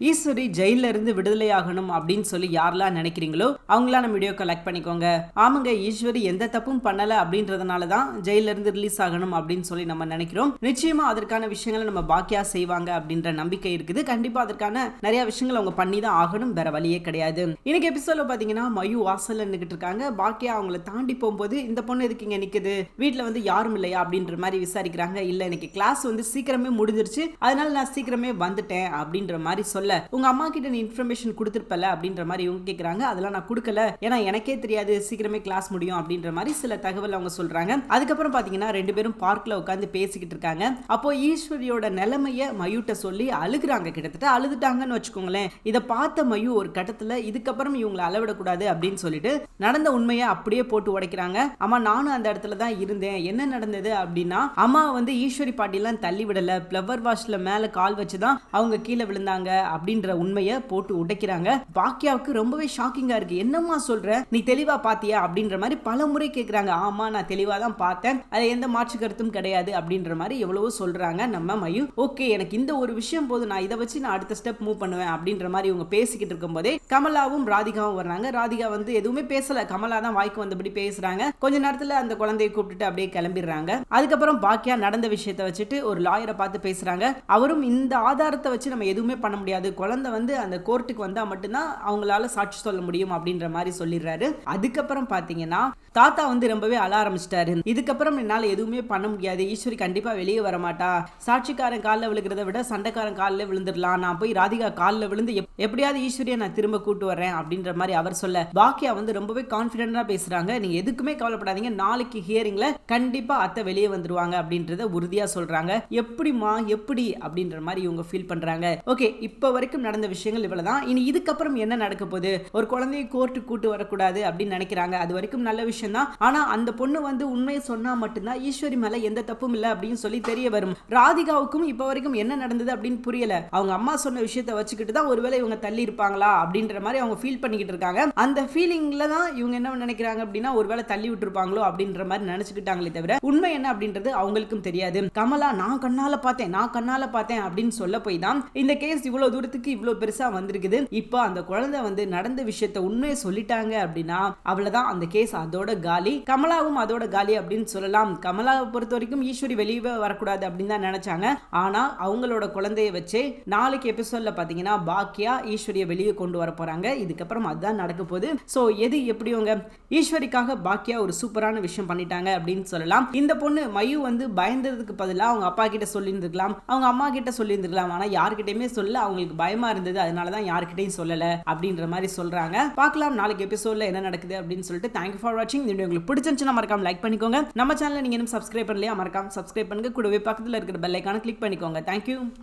ஈஸ்வரி ஜெயில இருந்து விடுதலை ஆகணும் அப்படின்னு சொல்லி யாரெல்லாம் நினைக்கிறீங்களோ அவங்களாம் நம்ம வீடியோ கலெக்ட் பண்ணிக்கோங்க. ஆமாங்க ஈஸ்வரி எந்த தப்பும் பண்ணல அப்படின்றதுனால தான் ஜெயில இருந்து ரிலீஸ் ஆகணும் அப்படின்னு சொல்லி நம்ம நினைக்கிறோம். நிச்சயமா அதற்கான விஷயங்களை நம்ம பாக்கியா செய்வாங்க அப்படின்ற நம்பிக்கை இருக்குது. கண்டிப்பா அதற்கான நிறைய விஷயங்கள் அவங்க பண்ணி தான் ஆகணும். வேற வழியே கிடையாது. இன்னைக்கு எபிசோட்ல பாத்தீங்கன்னா மயு வாசல் நின்றுட்டு இருக்காங்க. பாக்கியா அவங்கள தாண்டி போகும்போது இந்த பொண்ணு எதுக்கு இங்க நிக்குது? வீட்ல வந்து யாரும் இல்லையா அப்படின்ற மாதிரி விசாரிக்கிறாங்க. இல்ல இன்னைக்கு கிளாஸ் வந்து சீக்கிரமே முடிஞ்சிருச்சு. அதனால நான் சீக்கிரமே வந்துட்டேன் அப்படின்ற மாதிரி சொல்ல சொல்ல உங்க அம்மா கிட்ட நீ இன்ஃபர்மேஷன் கொடுத்துருப்பல அப்படின்ற மாதிரி இவங்க கேட்குறாங்க அதெல்லாம் நான் கொடுக்கல. ஏன்னா எனக்கே தெரியாது சீக்கிரமே கிளாஸ் முடியும் அப்படின்ற மாதிரி சில தகவல் அவங்க சொல்றாங்க. அதுக்கப்புறம் பாத்தீங்கன்னா ரெண்டு பேரும் பார்க்ல உட்காந்து பேசிக்கிட்டு இருக்காங்க. அப்போ ஈஸ்வரியோட நிலைமைய மயூட்ட சொல்லி அழுகுறாங்க கிட்டத்தட்ட. அழுதுட்டாங்கன்னு வச்சுக்கோங்களேன். இதை பார்த்த மயு ஒரு கட்டத்துல இதுக்கப்புறம் இவங்களை அளவிடக்கூடாது அப்படின்னு சொல்லிட்டு நடந்த உண்மையை அப்படியே போட்டு உடைக்கிறாங்க. ஆமா நானும் அந்த இடத்துல தான் இருந்தேன். என்ன நடந்தது? அப்படின்னா அம்மா வந்து ஈஸ்வரி பாட்டிலாம் தள்ளி விடல. பிளவர் வாஷ்ல மேல கால் வச்சு தான் அவங்க கீழே விழுந்தாங்க அப்படின்ற உண்மையை போட்டு உடைக்கிறாங்க. பாக்கியாவுக்கு ரொம்பவே ஷாக்கிங்கா இருக்கு. என்னம்மா சொல்ற? நீ தெளிவா பாத்தியா? அப்படின்ற மாதிரி பல முறை கேட்குறாங்க ஆமா நான் தெளிவா தான் பார்த்தேன். அது எந்த மாற்று கருத்தும் கிடையாது அப்படின்ற மாதிரி எவ்வளவோ சொல்றாங்க நம்ம மயு. ஓகே எனக்கு இந்த ஒரு விஷயம் போது நான் இதை வச்சு நான் அடுத்த ஸ்டெப் மூவ் பண்ணுவேன் அப்படின்ற மாதிரி இவங்க பேசிக்கிட்டு இருக்கும்போதே கமலாவும் ராதிகாவும் வர்றாங்க. ராதிகா வந்து எதுவுமே பேசல. கமலா தான் வாய்க்கு வந்தபடி பேசுறாங்க. கொஞ்ச நேரத்துல அந்த குழந்தையை கூப்பிட்டுட்டு அப்படியே கிளம்பிடுறாங்க. அதுக்கப்புறம் பாக்கியா நடந்த விஷயத்தை வச்சுட்டு ஒரு லாயரை பார்த்து பேசுறாங்க. அவரும் இந்த ஆதாரத்தை வச்சு நம்ம எதுவுமே பண்ண முடியாது. குழந்தை வந்து அந்த கோர்ட்டுக்கு வந்தா மட்டும்தான் அவங்களால சாட்சி சொல்ல முடியும் அப்படின்ற மாதிரி சொல்லிடுறாரு. அதுக்கப்புறம் பாத்தீங்கன்னா தாத்தா வந்து ரொம்பவே அழ ஆரம்பிச்சிட்டாரு. இதுக்கப்புறம் என்னால எதுவுமே பண்ண முடியாது. ஈஸ்வரி கண்டிப்பா வெளியே வர மாட்டா சாட்சிக்காரன் காலில் விழுகிறத விட சண்டைக்காரன் காலில் விழுந்துடலாம். நான் போய் ராதிகா காலில் விழுந்து எப்படியாவது ஈஸ்வரியை நான் திரும்ப கூட்டு வர்றேன் அப்படின்ற மாதிரி அவர் சொல்ல பாக்கியா வந்து ரொம்பவே கான்பிடண்டா பேசுறாங்க. நீங்க எதுக்குமே கவலைப்படாதீங்க. நாளைக்கு ஹியரிங்கில் கண்டிப்பா அத்தை வெளியே வந்துருவாங்க அப்படின்றத உறுதியா சொல்றாங்க. எப்படிமா எப்படி அப்படின்ற மாதிரி இவங்க ஃபீல் பண்றாங்க. ஓகே இப்போ வரைக்கும் நடந்த விஷயங்கள் இவ்வளவுதான். இனி இதுக்கப்புறம் என்ன நடக்க போகுது? ஒரு குழந்தையை கோர்ட்டு கூட்டு வரக்கூடாது அப்படின்னு நினைக்கிறாங்க. அது வரைக்கும் நல்ல விஷயம் தான் ஆனா அந்த பொண்ணு வந்து உண்மையை சொன்னா மட்டும்தான் ஈஸ்வரி மேல எந்த தப்பும் இல்லை அப்படின்னு சொல்லி தெரிய வரும். ராதிகாவுக்கும் இப்போ வரைக்கும் என்ன நடந்தது அப்படின்னு புரியல. அவங்க அம்மா சொன்ன விஷயத்த வச்சுக்கிட்டு தான் ஒருவேளை இவங்க தள்ளி இருப்பாங்களா அப்படின்ற மாதிரி அவங்க ஃபீல் பண்ணிக்கிட்டு இருக்காங்க. அந்த ஃபீலிங்ல தான் இவங்க என்ன நினைக்கிறாங்க அப்படின்னா ஒருவேளை தள்ளி விட்டுருப்பாங்களோ அப்படின்ற மாதிரி நினைச்சுக்கிட்டாங்களே தவிர உண்மை என்ன அப்படின்றது அவங்களுக்கும் தெரியாது. கமலா நான் கண்ணால பார்த்தேன் நான் கண்ணால பார்த்தேன் அப்படின்னு சொல்ல போய் தான் இந்த கேஸ் இவ்வளவு தூரம் தூரத்துக்கு இவ்வளோ பெருசா வந்திருக்குது. இப்போ அந்த குழந்தை வந்து நடந்த விஷயத்த உண்மையை சொல்லிட்டாங்க அப்படின்னா அவ்வளோதான் அந்த கேஸ் அதோட காலி. கமலாவும் அதோட காலி அப்படின்னு சொல்லலாம். கமலாவை பொறுத்த வரைக்கும் ஈஸ்வரி வெளியே வரக்கூடாது அப்படின்னு தான் நினைச்சாங்க. ஆனா அவங்களோட குழந்தைய வச்சே நாளைக்கு எபிசோட்ல பாத்தீங்கன்னா பாக்கியா ஈஸ்வரியை வெளியே கொண்டு வர போறாங்க. இதுக்கப்புறம் அதுதான் நடக்க போகுது. சோ எது எப்படியோங்க? ஈஸ்வரிக்காக பாக்கியா ஒரு சூப்பரான விஷயம் பண்ணிட்டாங்க அப்படின்னு சொல்லலாம். இந்த பொண்ணு மயு வந்து பயந்ததுக்கு பதிலாக அவங்க அப்பா கிட்ட சொல்லியிருந்துருக்கலாம். அவங்க அம்மா கிட்ட சொல்லியிருந்துருக்கலாம். ஆனா யார்கிட்டயுமே சொல்ல அவங்களுக்கு பயமா இருந்தது அதனால தான் யார்கிட்டையும் சொல்லல அப்படின்ற மாதிரி சொல்றாங்க. பார்க்கலாம் நாளைக்கு எபிசோட்ல என்ன நடக்குது அப்படின்னு சொல்லிட்டு தேங்க்யூ ஃபார் வாட்சிங் இந்த வீடியோ உங்களுக்கு பிடிச்சிருந்துச்சுன்னா மறக்காம லைக் பண்ணிக்கோங்க. நம்ம சேனலை நீங்க இன்னும் சப்ஸ்கிரைப் பண்ணலையா மறக்காம சப்ஸ்கிரைப் பண்ணுங்க. கூடவே பக்கத்துல இருக்கிற பெல்லைக்கான கிளிக் பண்ணிக்கோங்க. தேங்க்யூ